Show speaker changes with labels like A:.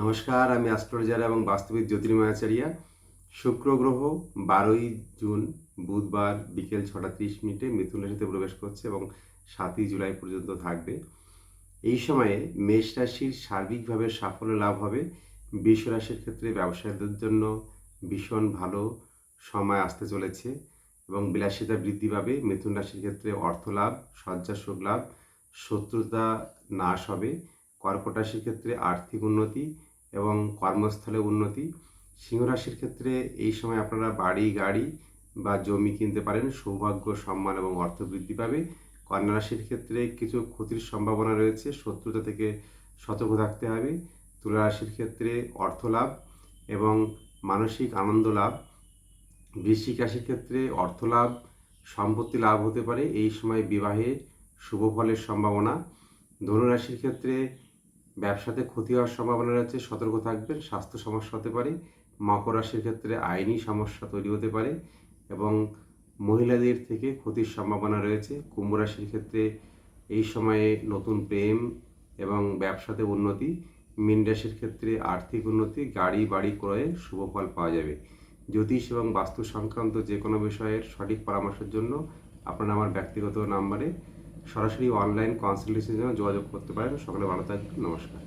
A: নমস্কার, আমি অ্যাস্ট্রোলজার এবং বাস্তবিক জ্যোতির্ময়াচার্য শুক্র গ্রহ বারোই জুন, বুধবার বিকেল ছটা তিরিশ মিনিটে মিথুন রাশিতে প্রবেশ করছে এবং সাতই জুলাই পর্যন্ত থাকবে। এই সময়ে মেষ রাশির সার্বিকভাবে সাফল্য লাভ হবে। বৃষ রাশির ক্ষেত্রে ব্যবসায়ীদের জন্য ভীষণ ভালো সময় আসতে চলেছে এবং বিলাসিতা বৃদ্ধি পাবে। মিথুন রাশির ক্ষেত্রে অর্থ লাভ সজ্জা সুখ লাভ, শত্রুতা নাশ হবে। কর্কট রাশির ক্ষেত্রে আর্থিক উন্নতি এবং কর্মস্থলে উন্নতি। সিংহ রাশির ক্ষেত্রে এই সময় আপনারা বাড়ি, গাড়ি বা জমি কিনতে পারেন। সৌভাগ্য, সম্মান এবং অর্থ বৃদ্ধি পাবে। কন্যা রাশির ক্ষেত্রে কিছু ক্ষতির সম্ভাবনা রয়েছে। শত্রুতা থেকে সতর্ক থাকতে হবে। তুলা রাশির ক্ষেত্রে অর্থ লাভ এবং মানসিক আনন্দ লাভ। বৃশ্চিক রাশির ক্ষেত্রে অর্থ লাভ, সম্পত্তি লাভ হতে পারে। এই সময় বিবাহে শুভ ফলের সম্ভাবনা। ধনুরাশির ক্ষেত্রে ব্যবসাতে ক্ষতি হওয়ার সম্ভাবনা রয়েছে, সতর্ক থাকবেন, স্বাস্থ্য সমস্যা হতে পারে, মকর রাশির ক্ষেত্রে আইনি সমস্যা তৈরি হতে পারে এবং মহিলাদের থেকে ক্ষতির সম্ভাবনা রয়েছে। কুম্ভ রাশির ক্ষেত্রে এই সময়ে নতুন প্রেম এবং ব্যবসাতে উন্নতি, মীন রাশির ক্ষেত্রে আর্থিক উন্নতি, গাড়ি, বাড়ি ক্রয়ে শুভ ফল পাওয়া যাবে। জ্যোতিষ এবং বাস্তু সংক্রান্ত যে কোনো বিষয়ের সঠিক পরামর্শের জন্য আপনারা আমার ব্যক্তিগত নাম্বারে সরাসরি অনলাইন কনসালটেশনের জন্য যোগাযোগ করতে পারেন। সকলে ভালো থাকবেন। নমস্কার।